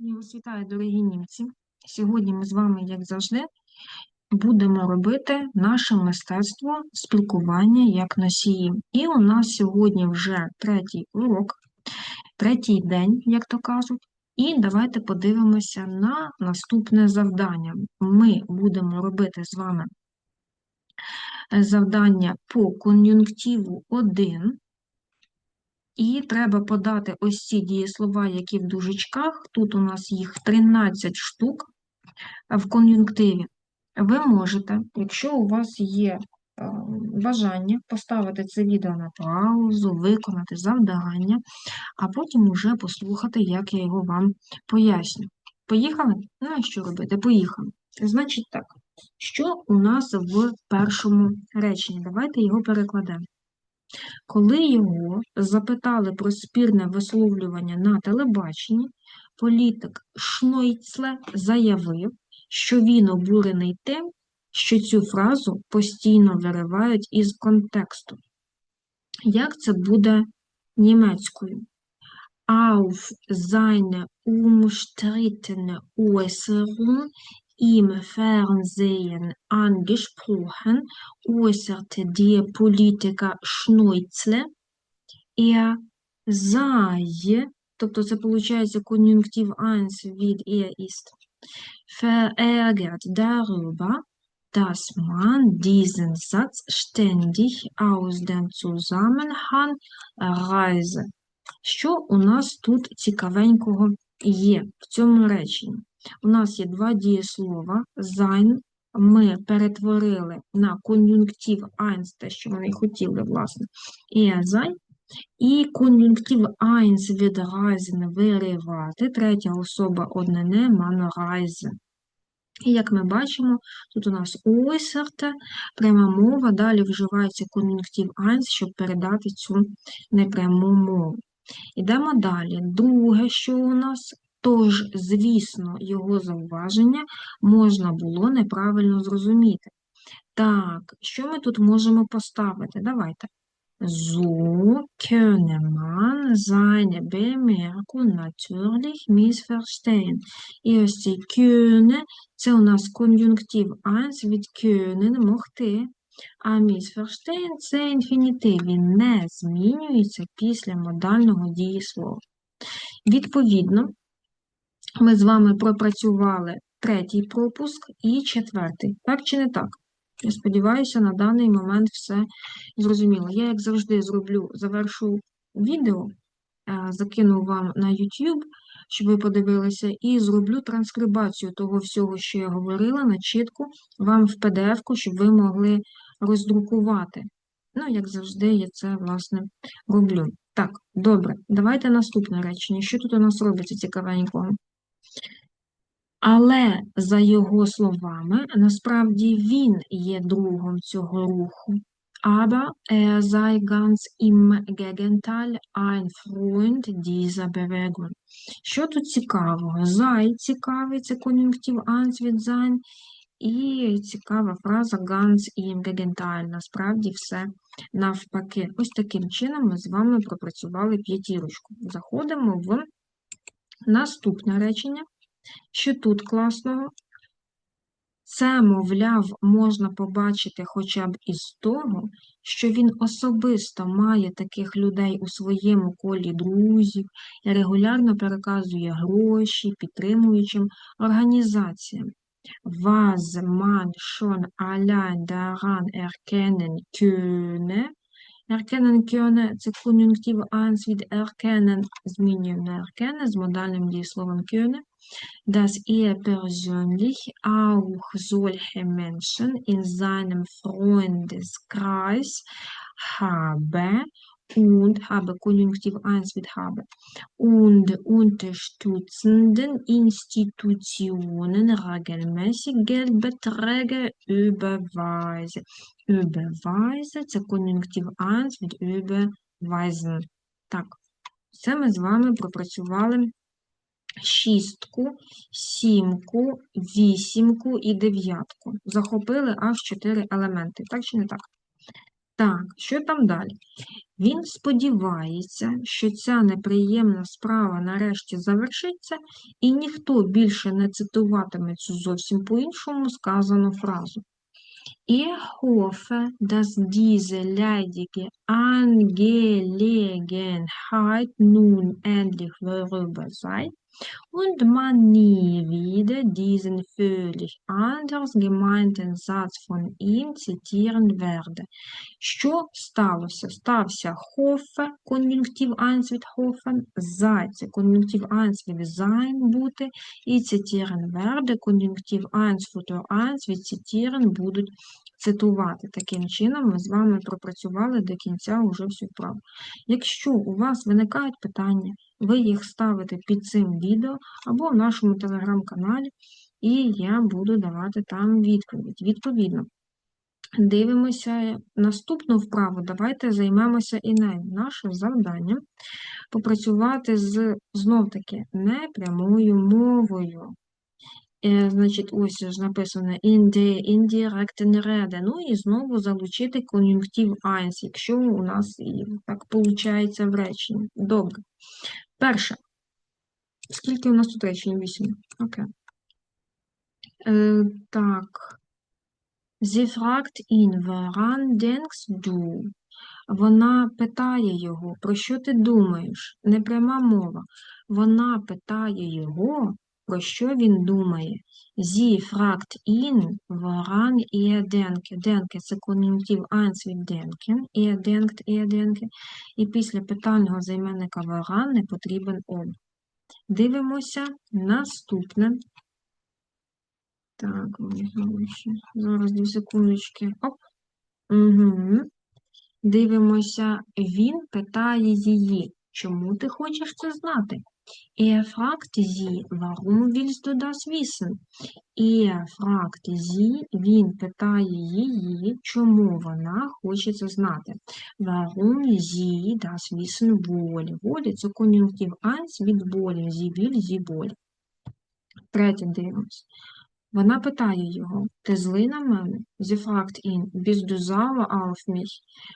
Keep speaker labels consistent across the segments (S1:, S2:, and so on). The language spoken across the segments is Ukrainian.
S1: Я вас вітаю, дорогі німці. Сьогодні ми з вами, як завжди, будемо робити наше мистецтво спілкування як носії. І у нас сьогодні вже третій урок, третій день, як то кажуть. І давайте подивимося на наступне завдання. Ми будемо робити з вами завдання по кон'юнктиву 1. І треба подати ось ці дієслова, які в дужечках. Тут у нас їх 13 штук в кон'юнктиві. Ви можете, якщо у вас є е, бажання, поставити це відео на паузу, виконати завдання, а потім уже послухати, як я його вам поясню. Поїхали? Ну, а що робити? Поїхали. Значить так, що у нас в першому реченні? Давайте його перекладемо. Коли його запитали про спірне висловлювання на телебаченні, політик Шнойцле заявив, що він обурений тим, що цю фразу постійно виривають із контексту. Як це буде німецькою? Auf seine umstrittene Äußerung im Fernsehen angesprochen, äußerte der Politiker Schneuzle, er sei, тобто це виходить кон'юнктив 1 від er ist, verärgert darüber, dass man diesen Satz ständig aus dem Zusammenhang reiße. Що у нас тут цікавенького є в цьому реченні? У нас є два дієслова. Sein ми перетворили на кон'юнктив eins, те, що вони хотіли, власне, er sei. І кон'юнктив eins від reisen виривати, третя особа однини man reise. І як ми бачимо, тут у нас äußerte, пряма мова, далі вживається кон'юнктив eins, щоб передати цю непряму мову. Ідемо далі. Друге, що у нас, тож, звісно, його зауваження можна було неправильно зрозуміти. Так, що ми тут можемо поставити? Давайте. So könne man seine Bemerkung natürlich missverstehen. І ось цей könne – це у нас кон'юнктив 1 від können – могти. А missverstehen – це інфінітив, він не змінюється після модального дієслова. Відповідно, ми з вами пропрацювали третій пропуск і четвертий. Так чи не так? Я сподіваюся, на даний момент все зрозуміло. Я, як завжди, зроблю, завершу відео, е, закину вам на YouTube, щоб ви подивилися, і зроблю транскрибацію того всього, що я говорила, на чітку вам в PDF-ку, щоб ви могли роздрукувати. Ну, як завжди, я це, власне, роблю. Так, добре, давайте наступне речення. Що тут у нас робиться цікавенького? Але, за його словами, насправді він є другом цього руху. Aber er sei ganz im Gegenteil ein Freund dieser Bewegung. Що тут цікавого? Зай цікавий, це кон'юнктив eins від sein, і цікава фраза ganz im Gegenteil. Насправді все навпаки. Ось таким чином ми з вами пропрацювали п'ятірочку. Заходимо в наступне речення. Що тут класного? Це, мовляв, можна побачити хоча б із того, що він особисто має таких людей у своєму колі друзів і регулярно переказує гроші підтримуючим організаціям. Was man schon allein daran erkennen könne, Erkennen können – це кон'юнктив 1 від erkennen, змінюємо на erkennen з модальним дієсловом können, dass er persönlich auch solche Menschen in seinem Freundeskreis habe und habe Konjunktiv 1 mit habe und unterstützenden Institutionen regelmäßig Geldbeträge überweise. Überweise – це кон'юнктив 1 від überweisen. Так, це ми з вами пропрацювали шістку, сімку, вісімку і дев'ятку. Захопили аж чотири елементи. Так чи не так? Так, що там далі? Він сподівається, що ця неприємна справа нарешті завершиться, і ніхто більше не цитуватиме цю зовсім по-іншому сказану фразу. Ich hoffe, dass diese leidige Angelegenheit nun endlich vorüber sei und man nie wieder diesen völlig anders gemeinten Satz von ihm zitieren werde. Що сталося? Стався хофе, кон'юнктив 1 від хофен, sei, це кон'юнктив 1 від sein бути, і цитірен werde, кон'юнктив 1 футур 1 від цитірен будуть цитувати. Таким чином ми з вами пропрацювали до кінця уже всю вправу. Якщо у вас виникають питання, ви їх ставите під цим відео або в нашому телеграм-каналі, і я буду давати там відповідь. Відповідно, дивимося наступну вправу. Давайте займемося і нею. Наше завдання попрацювати з знов-таки непрямою мовою. Е, Значить, ось ж написано the indirecten Rede. Ну і знову залучити кон'юнктив 1, якщо у нас і так виходить в реченні. Добре. Перше. Скільки у нас тут речень? Вісім. Окей. Е, так. Sie fragt ihn, woran denkst du? Вона питає його, про що ти думаєш? Непряма мова. Вона питає його, про що він думає. Sie fragt ihn, woran er denke. Denke – це кон'юнктив 1 від denken. Er denkt. І після питального займенника woran не потрібен об. Дивимося наступне. Так, зараз дві секундочки. Оп. Угу. Дивимося, він питає її, чому ти хочеш це знати? Er? Er fragt sie, він питає її, чому вона хоче це знати. Das wissen wolle. Wolle – це кон'юнктив 1 від болі. Sie wolle. Третє дивимось. Вона питає його, ти злий на мене? Du sauer auf mich?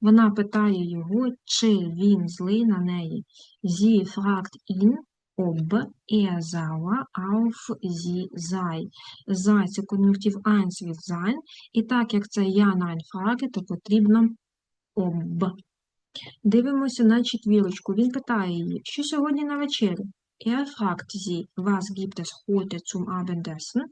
S1: Вона питає його, чи він злий на неї. Ob er sauer auf sie sei. Це кон'юнктив 1 від sein, і так як це я на альфраги, то потрібно ob. Дивимося на четвірочку. Він питає її, що сьогодні на вечерю? Er fragt sie, was gibt es heute zum Abendessen?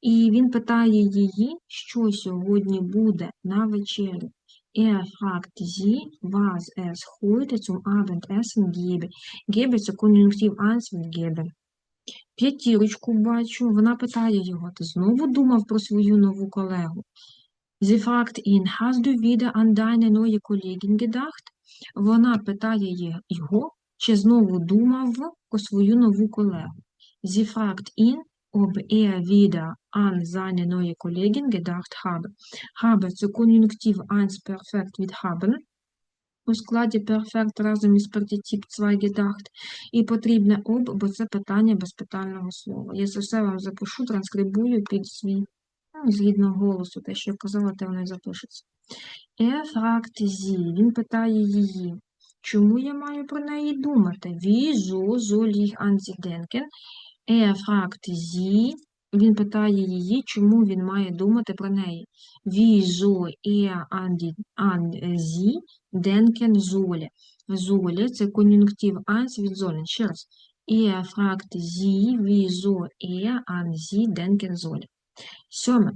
S1: І він питає її, що сьогодні буде на вечерю. Er fragt sie, was es heute zum Abendessen gebe. Gebe – це кон'юнктив 1 від gebe. П'ятірочку бачу, вона питає його, ти знову думав про свою нову колегу? Sie fragt ihn, hast du wieder an deine neue Kollegin gedacht? Вона питає його, чи знову думав про свою нову колегу. Sie fragt ihn, ob er wieder an seine neue Kollegin gedacht habe. Habe – це кон'юнктив 1 perfekt від haben. У складі perfekt разом із партитип 2 gedacht. І потрібне об, бо це питання безпитального слова. Я це все вам запишу, транскрибую під свій, ну, згідно голосу, те, що казала, те воно запишеться. Er fragt sie, він питає її. Чому я маю про неї думати? Wieso soll ich an sie denken? Er fragt sie, він питає її, чому він має думати про неї. Wieso er an, die, an sie denken soll? Soll – це кон'юнктив 1 від sollen. Ще раз. Er fragt sie, wieso er an sie denken soll. Сьоме.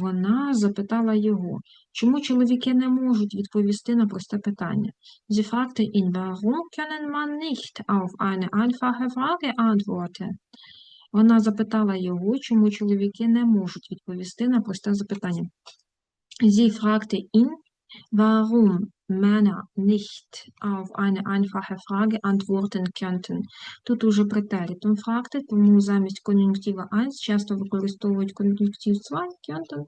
S1: Вона запитала його, чому чоловіки не можуть відповісти на просте питання. Sie fragte ihn, warum können man nicht auf eine einfache Frage antworten? Вона запитала його, чому чоловіки не можуть відповісти на просте запитання. Sie fragte ihn, warum Männer nicht auf eine einfache Frage antworten könnten. Тут уже претеритум фракти, тому замість кон'юнктива 1 часто використовують кон'юнктив 2 könnten,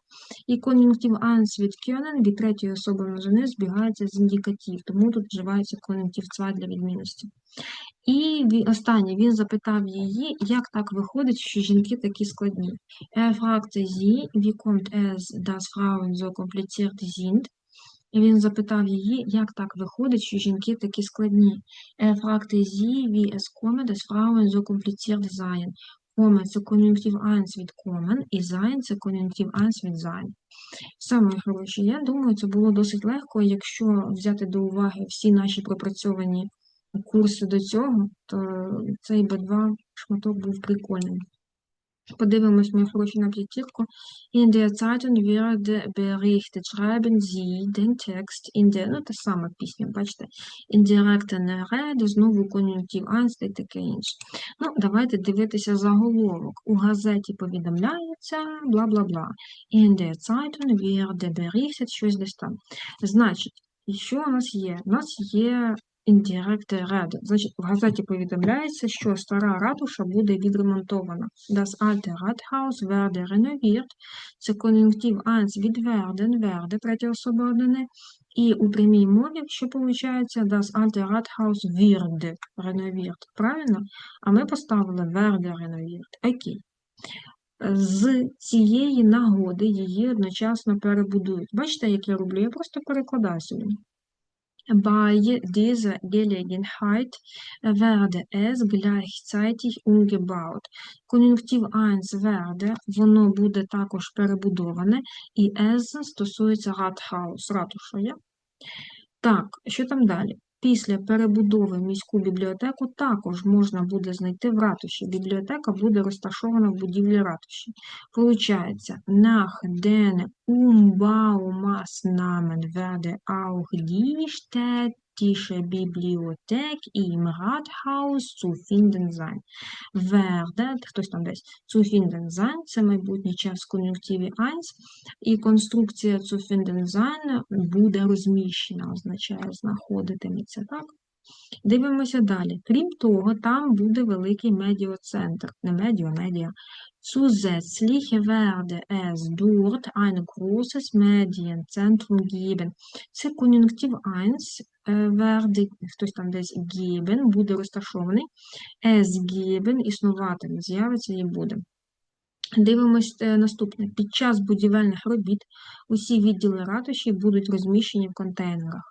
S1: і кон'юнктив 1 від können від третьої особи множини збігається з індикатив, тому тут вживається кон'юнктив 2 для відмінності. І останнє, він запитав її, як так виходить, що жінки такі складні. Er fragte sie, wie kommt es, dass Frauen so kompliziert sind? І він запитав її, як так виходить, що жінки такі складні. Er fragte sie, wie es komme, dass Frauen so kompliziert seien. Це кон'юнктив 1 від kommen, і sein це кон'юнктив 1 від sein. Саме хороше, я думаю, це було досить легко, якщо взяти до уваги всі наші пропрацьовані курси до цього, то цей B2 шматок був прикольним. Подивимось, хороші на п'ятірку. In der Zeitung wird berichtet. Schreiben Sie den Text in der, ну, та сама пісня, бачите, indirekte Rede, знову кон'юнктив 1 та й таке інше. Ну, давайте дивитися заголовок. У газеті повідомляється, бла-бла-бла. In der Zeitung wird berichtet, щось десь там. Значить, і що у нас є? У нас є Indirekte Rede. Значить, в газеті повідомляється, що стара ратуша буде відремонтована. Das alte Rathaus werde renoviert. Це кон'юнктив 1 від werden, werde, третя особа одини. І у прямій мові, що виходить, das alte Rathaus wird renoviert. Правильно? А ми поставили werde renoviert. Окей. З цієї нагоди її одночасно перебудують. Бачите, як я роблю? Я просто перекладаю собі. Bei dieser Gelegenheit werde es gleichzeitig umgebaut. Кон'юнктив 1 werde, воно буде також перебудоване, і es стосується Rathaus, ратуша. є? Так, що там далі? Після перебудови міську бібліотеку також можна буде знайти в ратуші. Бібліотека буде розташована в будівлі ратуші. Получається, nach den Umbaumaßnahmen werde auch die städtische Bibliothek im Rathaus zu finden sein. Werde, хтось там десь, zu finden sein, це майбутній час в кон'юнктиві 1, і конструкція zu finden sein буде розміщена, означає знаходитиметься, так? Дивимося далі. Крім того, там буде великий медіоцентр, не медіо, медіа. Zusätzlich werde es dort ein großes Medienzentrum geben. Це кон'юнктив 1, werde, хтось там десь geben, буде розташований. Es geben, існуватиме, з'явиться і буде. Дивимось е, наступне. Під час будівельних робіт усі відділи ратуші будуть розміщені в контейнерах.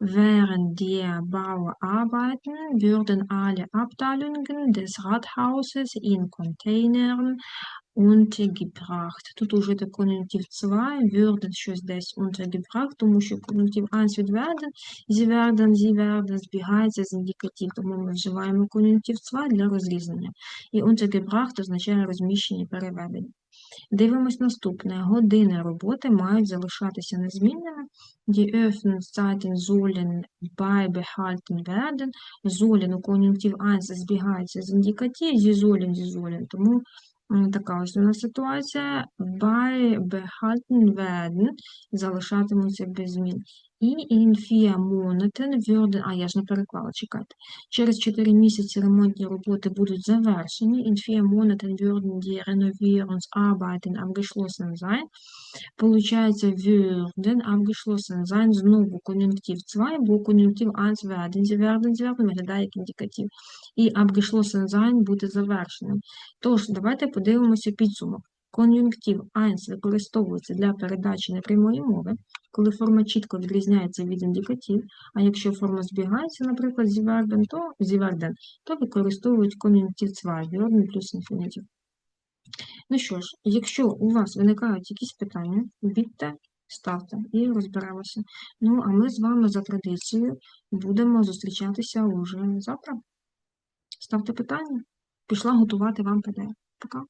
S1: Während der Bauarbeiten würden alle Abteilungen des Rathauses in Containern untergebracht. Тут уже так кон'юнктив 2, würden щось десь untergebracht, тому що кон'юнктив 1 від werden, sie werden, sie werden збігається з індикатив, тому ми вживаємо кон'юнктив 2 для розрізнення. І untergebracht означає розміщення, переведення. Дивимось наступне. Години роботи мають залишатися незмінними. Die Öffnungszeiten sollen beibehalten werden. Sollen у кон'юнктив 1 збігається з індикатив, sie sollen, sie sollen. Тому така ось у нас ситуація. Beibehalten werden залишатимуться без змін. І vier Monaten würden, а я ж не переклала, чекайте. Через 4 місяці ремонтні роботи будуть завершені. Vier Monaten würden die Renovierungsarbeiten abgeschlossen sein. Получається, würden abgeschlossen sein, знову кон'юнктив 2, бо кон'юнктив 1 werden, sie werden, sie werden, виглядає як індикатив. І abgeschlossen sein буде завершеним. Тож, давайте подивимося підсумок. Кон'юнктив 1 використовується для передачі непрямої мови, коли форма чітко відрізняється від індикатив, а якщо форма збігається, наприклад, зі вербен, то, зі то використовують кон'юнктив 2, вірний плюс інфінітив. Ну що ж, якщо у вас виникають якісь питання, бідьте, ставте і розберемося. Ну, а ми з вами за традицією будемо зустрічатися уже завтра. Ставте питання. Пішла готувати вам PDF. Пока.